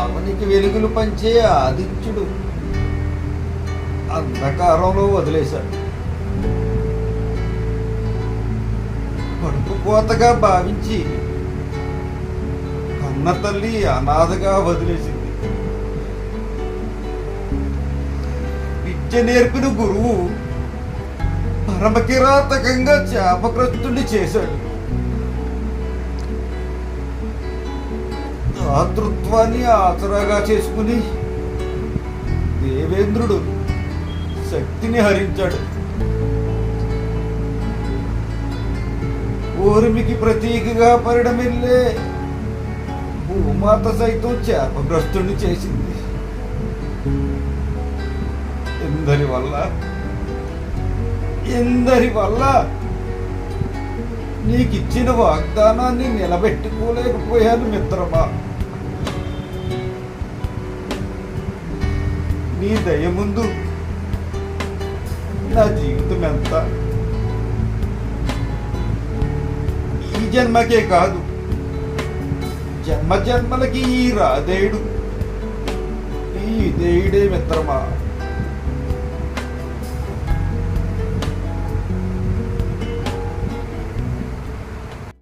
అవనికి వెలుగులు పంచే ఆదిత్యుడు అంధకారంలో వదిలేశాడు. కడుపుకోతగా భావించి కన్న తల్లి అనాథగా వదిలేసింది. విద్య నేర్పిన గురువు పరమకిరాతకంగా శాపగ్రస్తుని చేశాడు. భ్రాతృత్వాన్ని ఆసరాగా చేసుకుని దేవేంద్రుడు శక్తిని హరించాడు. ఊర్మికి ప్రతీకగా పరిడమిల్లే భూమాత సైతం చేపగ్రస్తుని చేసింది. ఎందరి వల్ల? ఎందరి వల్ల? నీకిచ్చిన వాగ్దానాన్ని నిలబెట్టుకోలేకపోయాను మిత్రమా? నీ దయ ముందు. నా జీవితం ఎంత? ఈ జన్మకే కాదు జన్మ జన్మలకి ఈ రాదేయుడు ఈ దేయుడే మిత్రమా?